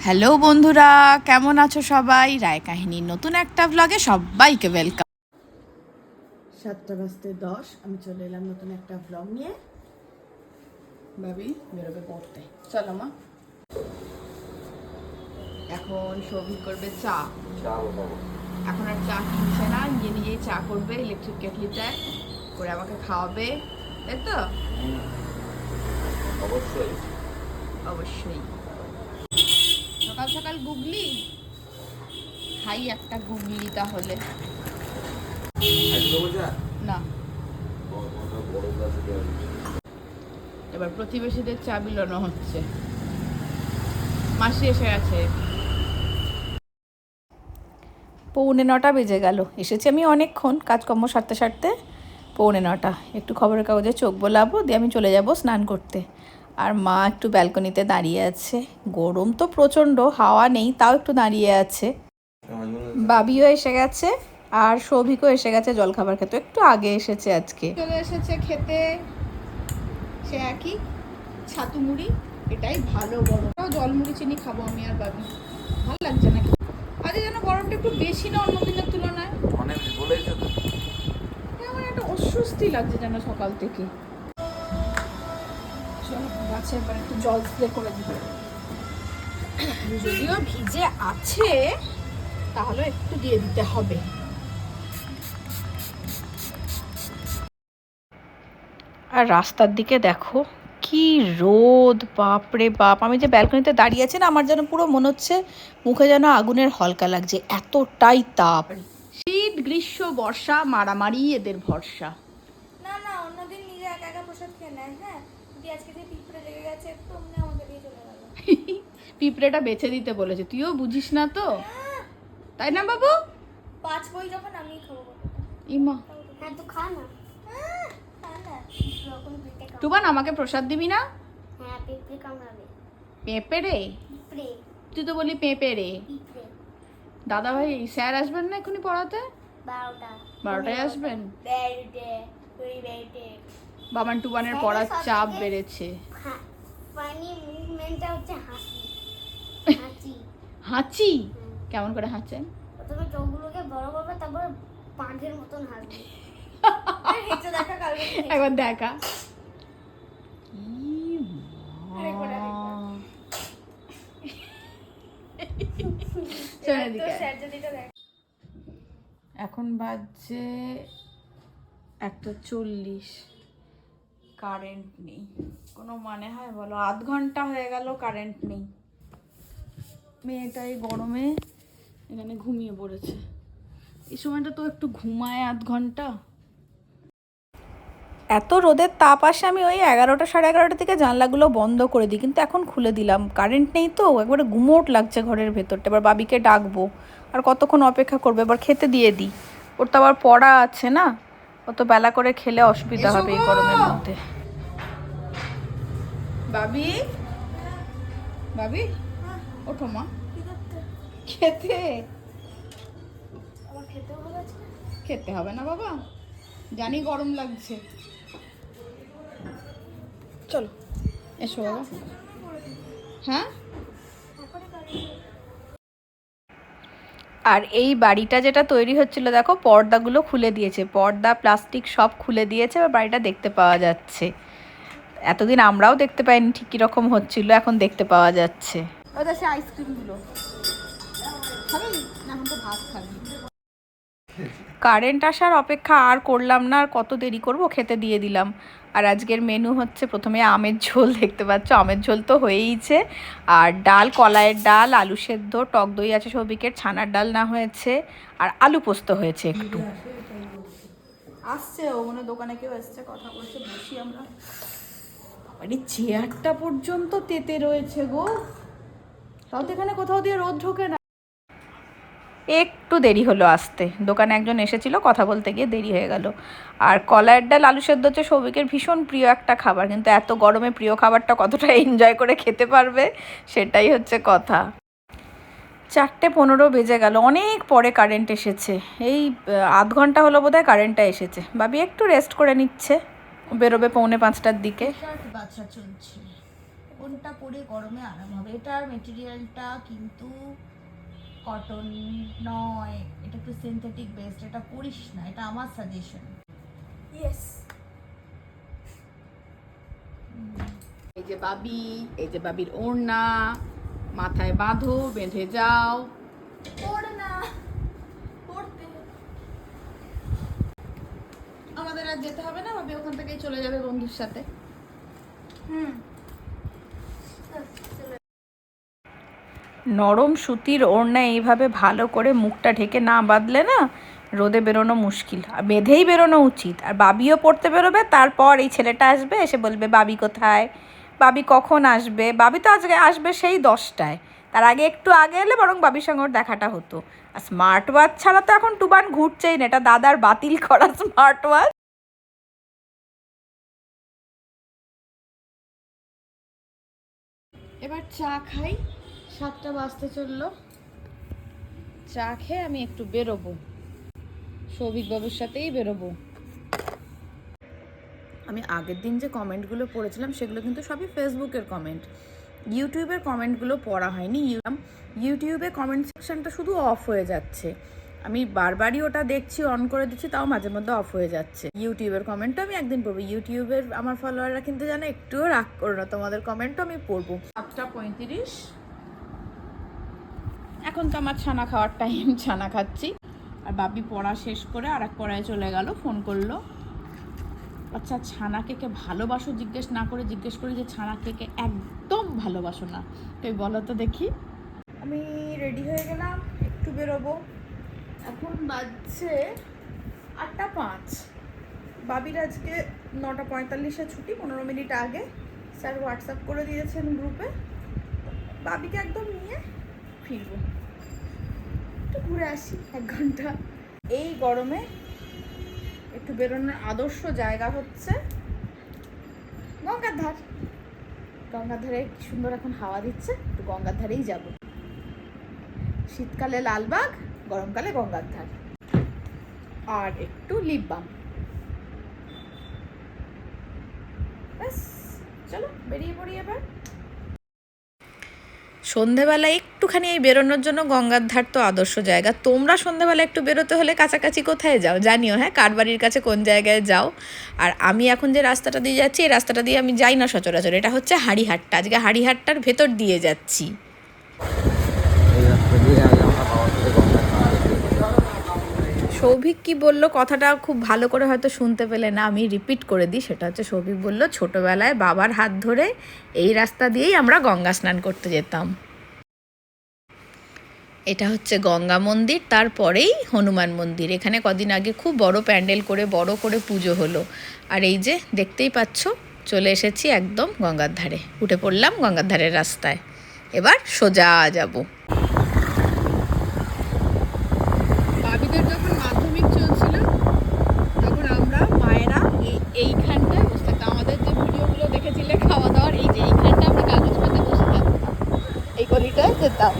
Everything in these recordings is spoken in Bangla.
হ্যালো বন্ধুরা কেমন আছো সবাই? রায় কাহিনীর নতুন একটা ব্লগে সবাইকে ওয়েলকাম সাতটা বাজতে দশ আমি চলে এলাম নতুন একটা ব্লগ নিয়ে। ভাবি বেরোবে পড়তে। চলো মা। এখন সবি করবে চা। এখন আর চা কিনছে না নিজে নিজেই চা করবে ইলেকট্রিক কেটলিতে করে আমাকে খাওয়াবে তাই তো? অবশ্যই। অবশ্যই। সকাল সকাল গুগলি? খাই একটা গুগলি তাহলে। না। এবার প্রতিবেশীদের চা বিলানো হচ্ছে। মাসি এসে গেছে। পৌনে নটা বেজে গেল। এসেছি আমি অনেকক্ষণ কাজকর্ম সারতে সারতে। পৌনে নটা। একটু খবরের কাগজে চোখ বোলাবো, দিয়ে আমি চলে যাব স্নান করতে। আর মা একটু ব্যালকনিতে দাঁড়িয়ে আছে। গরম তো প্রচণ্ড হাওয়া নেই তাও একটু দাঁড়িয়ে আছে। বাবিও এসে গেছে আর সৌভিকও এসে গেছে জলখাবার খেতে। একটু আগে এসেছে আজকে। চলে এসেছে খেতে। সে একই ছাতু মুড়ি এটাই ভালো গরম। জল মুড়ি চিনি খাব আমি আর বাবি। ভালো লাগছে নাকি? আজকে যেন গরমটা একটু বেশি না অন্য দিনের তুলনায়। অনেক বলেছ তো। আমার একটা অস্বস্তি লাগছে যেন সকাল থেকে। গাছে এবার একটু জল স্প্রে করে দিই। যদিও ভিজে আছে, তাহলে একটু দিয়ে দিতে হবে। আর রাস্তার দিকে দেখো, কি রোদ, বাপরে বাপ। আমি যে ব্যালকনিতে দাঁড়িয়ে আছি না, আমার যেন পুরো মনে হচ্ছে মুখে যেন আগুনের হলকা লাগছে, এতটাই তাপ। শীত, গ্রীষ্ম, বর্ষা, মারামারি, এদের ভরসা না না অন্যদিন নিজে একা একা প্রসাদ খেয়ে নেয় হ্যাঁ যদি আজকে যে পিঁপড়ে লেগে গেছে একটু অমনি আমাকে দিয়ে চলে গেল পিঁপড়েটা বেছে দিতে বলেছে। তুইও বুঝিস না তো? তাই না বাবু? পাঁচ বই যখন আমি খাব। ইমা। হ্যাঁ তো খা না। আহ, খা না যখন পেটে কামড়াবে। টুবান আমাকে প্রসাদ দিবি না? হ্যাঁ কামড়াবে। পেঁপে রে? তুই তো বলি পেঁপে রে। দাদা ভাই স্যার আসবেন না এখনই পড়াতে? বারোটায় আসবেন? বাবান টুবানের পড়ার চাপ বেড়েছে। ফানি মুভমেন্টটা হচ্ছে হাসি হাসি। হাঁচি। কেমন করে হাঁচেন? প্রথমে চোখগুলোকে বড় করবে তারপর পাঁঠের মতন হাসবে হেঁচে দেখা কালকে একবার দেখা। এখন বাজছে একটা চল্লিশ। কারেন্ট নেই। কোনো মানে হয় বলো? আধ ঘণ্টা হয়ে গেল কারেন্ট নেই। মেয়েটা এই গরমে এখানে ঘুমিয়ে পড়েছে। এই সময়টা তো একটু ঘুমায় আধ ঘণ্টা। এত রোদের তাপ আসে আমি ওই এগারোটা সাড়ে এগারোটা থেকে জানলাগুলো বন্ধ করে দিই কিন্তু এখন খুলে দিলাম। কারেন্ট নেই তো একবারে গুমোট লাগছে ঘরের ভেতরটা। এবার বাবিকে ডাকবো আর কতক্ষণ অপেক্ষা করবে? এবার খেতে দিয়ে দিই। ওর তো আবার পড়া আছে না অত বেলা করে খেলে অসুবিধা হবে এই গরমের মধ্যে। বাবি? বাবি? ওঠো মা। খেতে। খেতে হবে না বাবা। জানি গরম লাগছে। চলো। এসো বাবা। হ্যাঁ? আর এই বাড়িটা যেটা তৈরি হচ্ছিল দেখো পর্দাগুলো খুলে দিয়েছে। পর্দা প্লাস্টিক সব খুলে দিয়েছে এবার বাড়িটা দেখতে পাওয়া যাচ্ছে। এতদিন আমরাও দেখতে পাইনি ঠিক কীরকম হচ্ছিল এখন দেখতে পাওয়া যাচ্ছে। সে আইসক্রিমগুলো খাবি? না এখন তো ভাত খাবি। কারেন্ট আসার অপেক্ষা আর করলাম না আর কত দেরি করব খেতে দিয়ে দিলাম। আর আজকের মেনু হচ্ছে প্রথমে আমের ঝোল দেখতে পাচ্ছ? আমের ঝোল তো হয়েইছে। আর ডাল কলাইয়ের ডাল আলু সেদ্ধ টক দই আছে সবিকের ছানার ডাল না হয়েছে আর আলু পোস্ত হয়েছে একটু। আসছে ও মানে দোকানে কেউ এসছে কথা বলছে বসি আমরা। আরে চেয়ারটা পর্যন্ত তেতে রয়েছে গো। তাও তো এখানে কোথাও দিয়ে রোদ ঢোকে না। একটু দেরি হলো আসতে। দোকানে একজন এসেছিল কথা বলতে গিয়ে দেরি হয়ে গেল। আর কলাইয়ের ডাল আলু সেদ্ধ হচ্ছে সৌভিকের ভীষণ প্রিয় একটা খাবার কিন্তু এত গরমে প্রিয় খাবারটা কতটা এনজয় করে খেতে পারবে সেটাই হচ্ছে কথা। চারটে পনেরো বেজে গেল অনেক পরে কারেন্ট এসেছে। এই আধ ঘণ্টা হলো বোধহয় কারেন্টটা এসেছে। বাবি একটু রেস্ট করে নিচ্ছে। বেরোবে পৌনে পাঁচটার দিকে। বাচ্চা চলছে। কোনটা পরে গরমে আরাম হবে। এটার মেটেরিয়ালটা কিন্তু কটন নয় এটা একটু সিনথেটিক বেসড এটা পরিস না এটা আমার সাজেশন ইয়েস এই যে বাবি এই যে বাবির ওড়না মাথায় বাঁধো বেঁধে যাও। পড় না পড়তে। আমাদের আর যেতে হবে না বাবি ওখান থেকেই চলে যাবে বন্ধুর সাথে। হুম চলো নরম সুতির ওড়না এইভাবে ভালো করে মুখটা ঢেকে না বাঁধলে না রোদে বেরোনো মুশকিল। আর বেঁধেই বেরোনো উচিত। আর বাবিও পড়তে বেরোবে, তারপর এই ছেলেটা আসবে, এসে বলবে, বাবি কোথায়? বাবি কখন আসবে? বাবি তো আজকে আসবে সেই দশটায়। তার আগে একটু আগে এলে বরং বাবির সঙ্গে ওর দেখাটা হতো। আর স্মার্ট ওয়াচ ছাড়া তো এখন টুবান ঘুরছেই না, এটা দাদার বাতিল করা স্মার্ট ওয়াচ এবার চা খাই। সাতটা বাজতে চলল। চা খেয়ে আমি একটু বেরোবো। সৌভিক বাবুর সাথেই বেরোবো। আমি আগের দিন যে কমেন্টগুলো পড়েছিলাম সেগুলো কিন্তু সবই ফেসবুকের কমেন্ট। ইউটিউবের কমেন্টগুলো পড়া হয়নি। ইউ- ইউটিউবে কমেন্ট সেকশনটা শুধু অফ হয়ে যাচ্ছে। আমি বারবারই ওটা দেখছি অন করে দিচ্ছি তাও মাঝে মধ্যে অফ হয়ে যাচ্ছে। ইউটিউবের কমেন্টও আমি একদিন পড়ব। ইউটিউবের আমার ফলোয়াররা কিন্তু জানো একটুও রাগ করো না। তোমাদের কমেন্টও আমি পড়ব। সাতটা পঁয়ত্রিশ। এখন তো আমার ছানা খাওয়ার টাইম ছানা খাচ্ছি। আর বাপি পড়া শেষ করে আর এক পড়ায় চলে গেল, ফোন করল। আচ্ছা ছানাকে কে ভালোবাসো জিজ্ঞেস না করে জিজ্ঞেস করি যে ছানাকে কে একদম ভালোবাসো না। তুই বলো তো দেখি। আমি রেডি হয়ে গেলাম, একটু বেরোবো। এখন বাজছে আটটা পাঁচ। বাবির আজকে নটা পঁয়তাল্লিশে ছুটি, পনেরো মিনিট আগে। স্যার হোয়াটসঅ্যাপ করে দিয়েছেন গ্রুপে বাবিকে একদম নিয়ে ফিরবো। একটু ঘুরে আসি, এক ঘণ্টা। এই গরমে একটু বেরোনোর আদর্শ জায়গা হচ্ছে গঙ্গার ধার। গঙ্গার ধারে সুন্দর এখন হাওয়া দিচ্ছে, একটু গঙ্গার ধারেই যাব। শীতকালে লালবাগ, গরমকালে গঙ্গার ধার। আর একটু লিপ বাম। ব্যাস, চলো, বেরিয়ে পড়ি এবার। সন্ধেবেলা একটুখানি এই বেরোনোর জন্য গঙ্গার ধার তো আদর্শ জায়গা। তোমরা সন্ধেবেলা একটু বেরোতে হলে কাছাকাছি কোথায় যাও? জানিও হ্যাঁ? কার বাড়ির কাছে কোন জায়গায় যাও? আর আমি এখন যে রাস্তাটা দিয়ে যাচ্ছি, এই রাস্তাটা দিয়ে আমি যাই না সচরাচর। এটা হচ্ছে হাড়িহাটটা। আজকে হাড়িহাটটার ভেতর দিয়ে যাচ্ছি এই রাস্তা দিয়ে আগে আমরা বাবার সাথে গঙ্গা স্নান করতে সৌভিক কি বলল? কথাটা খুব ভালো করে হয়তো শুনতে পেলে না, আমি রিপিট করে দিই। সেটা হচ্ছে সৌভিক বলল, ছোটবেলায় বাবার হাত ধরে এই রাস্তা দিয়েই আমরা গঙ্গা স্নান করতে যেতাম। এটা হচ্ছে গঙ্গা মন্দির, তারপরেই হনুমান মন্দির। এখানে কদিন আগে খুব বড় প্যান্ডেল করে, বড় করে পুজো হলো। আর এই যে দেখতেই পাচ্ছ, চলে এসেছি একদম গঙ্গার ধারে। উঠে পড়লাম গঙ্গার ধারের রাস্তায়। এবার সোজা যাব বাবিদের যখন মাধ্যমিক চলছিল তখন আমরা মায়েরা এই এইখানটায় বসে থাকতাম আমাদের যে ভিডিওগুলো দেখেছিলে খাওয়া দাওয়ার এই যে এইখানটা আমরা কাগজ পাতে বসে থাকতাম এই গলিটায় যেতাম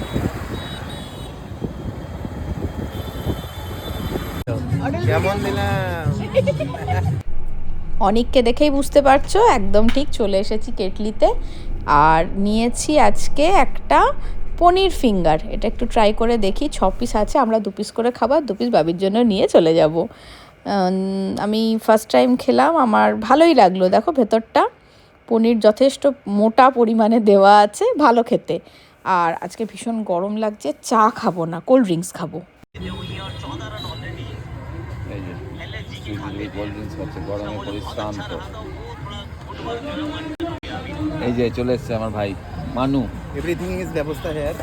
কেমন দিলাম? অনিককে দেখেই বুঝতে পারছ, একদম ঠিক চলে এসেছি কেটলিতে। আর নিয়েছি আজকে একটা পনির ফিঙ্গার। এটা একটু ট্রাই করে দেখি, ছ পিস আছে, আমরা দু পিস করে খাবার দু পিস বাবির জন্য নিয়ে চলে যাব। আমি ফার্স্ট টাইম খেলাম, আমার ভালোই লাগল, দেখো ভেতরটা। পনির যথেষ্ট মোটা পরিমাণে দেওয়া আছে, ভালো খেতে। আর আজকে ভীষণ গরম লাগছে, চা খাব না কোল্ড ড্রিঙ্কস খাব। খাচ্ছে গরমে এই যে চলে এসছে আমার ভাই মানু। এভরিথিং ইজ ব্যবস্থা হেয়ার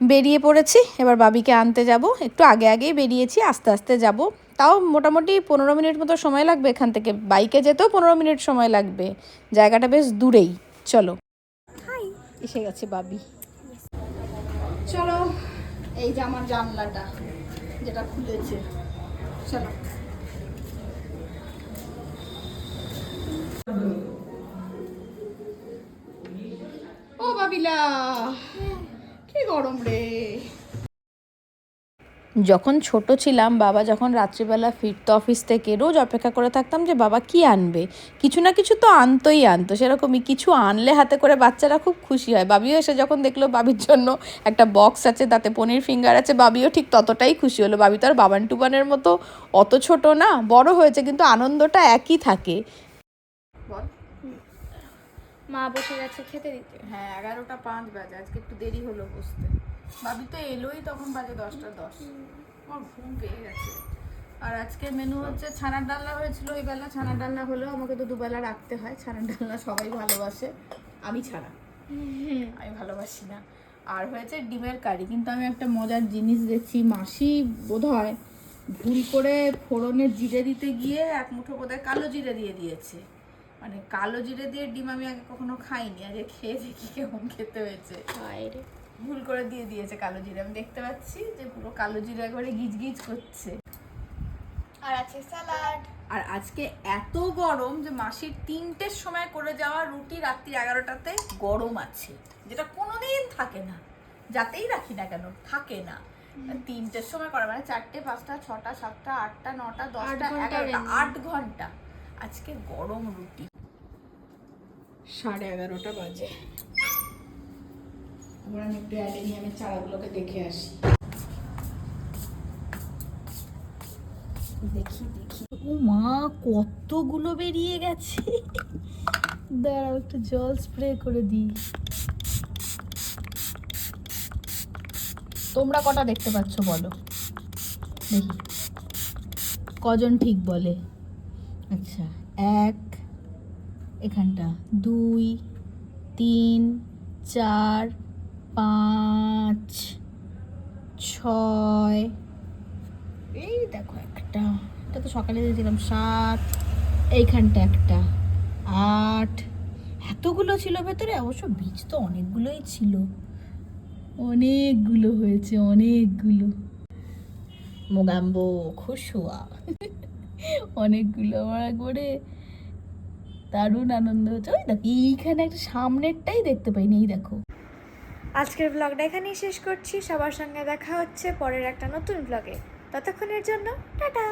বেরিয়ে পড়েছি এবার বাবিকে আনতে যাব। একটু আগে আগেই বেরিয়েছি আস্তে আস্তে যাব। তাও মোটামুটি পনেরো মিনিট মতো সময় লাগবে এখান থেকে। বাইকে যেতেও পনেরো মিনিট সময় লাগবে। জায়গাটা বেশ দূরেই। চলো। এসে গেছে বাবি। চলো। এই যে আমার জানলাটা যেটা খুলেছে চলো। ও বাবিলা কি গরম রে। যখন ছোট ছিলাম বাবা যখন রাত্রিবেলা ফিরতো অফিস থেকে রোজ অপেক্ষা করে থাকতাম যে বাবা কি আনবে? কিছু না কিছু তো আনতোই আনতো। সেরকমই কিছু আনলে হাতে করে বাচ্চারা খুব খুশি হয়। বাবিও এসে যখন দেখল বাবির জন্য একটা বক্স আছে তাতে পনির ফিঙ্গার আছে বাবিও ঠিক ততটাই খুশি হলো। বাবি তো আর বাবান টুবানের মতো অত ছোট না বড় হয়েছে কিন্তু আনন্দটা একই থাকে। বল। মা বসে গেছে খেতে দিতে। হ্যাঁ এগারোটা পাঁচ বাজে আজকে একটু দেরি হলো বুঝতে ভাবি তো এলোই তখন বাজে দশটা দশ। আমার ঘুম পেয়ে গেছে। আর আজকে মেনু হচ্ছে ছানার ডালনা হয়েছিল, ওই বেলা ছানার ডালনা হলেও আমাকে তো দুবেলা রাখতে হয়। ছানার ডালনা সবাই ভালোবাসে, আমি ছাড়া আমি ভালোবাসি না। আর হয়েছে ডিমের কারি, কিন্তু আমি একটা মজার জিনিস দেখছি, মাসি বোধ হয় ভুল করে ফোড়নের জিরে দিতে গিয়ে এক মুঠো বোধহয় কালো জিরে দিয়ে দিয়েছে। মানে কালো জিরে দিয়ে ডিম আমি আগে কখনো খাইনি, আগে খেয়ে দেখি কেমন খেতে হয়েছে। ভুল করে দিয়ে দিয়েছে কালো জিরে। আমি দেখতে পাচ্ছি যে পুরো কালো জিরে একবারে গিজ গিজ করছে। আর আছে স্যালাড। আর আজকে এত গরম যে মাসির তিনটের সময় করে যাওয়া রুটি রাত্রি এগারোটাতে গরম আছে যেটা কোনোদিন থাকে না। যাতেই রাখি না কেন থাকে না। তিনটের সময় করা মানে চারটে পাঁচটা ছটা সাতটা আটটা নটা দশটা এগারোটা আট ঘণ্টা। আজকে গরম রুটি। সাড়ে এগারোটা বাজে। একটু চারাগুলোকে দেখে আসি। দেখি দেখি। ও মা, কতগুলো বেরিয়ে গেছে। দাঁড়াও, একটু জল স্প্রে করে দিই। তোমরা কটা দেখতে পাচ্ছ বলো? দেখি। কজন ঠিক বলে? আচ্ছা এক, এখানটা, দুই, তিন, চার পাঁচ, ছয়। এই দেখো একটা। এটা তো সকালে দিয়েছিলাম, সাত। এইখানটা একটা। আট। এতগুলো ছিল ভেতরে? অবশ্য বীজ তো অনেকগুলোই ছিল। অনেকগুলো হয়েছে, অনেকগুলো। মোগাম্বো, খুশুয়া। অনেকগুলো আমার একবারে দারুণ আনন্দ হচ্ছে। ওই দেখো, এইখানে একটা সামনেরটাই দেখতে পাইনি, এই দেখো। আজকের ব্লগটা এখানেই শেষ করছি। সবার সঙ্গে দেখা হচ্ছে পরের একটা নতুন ব্লগে ততক্ষণের জন্য, টাটা!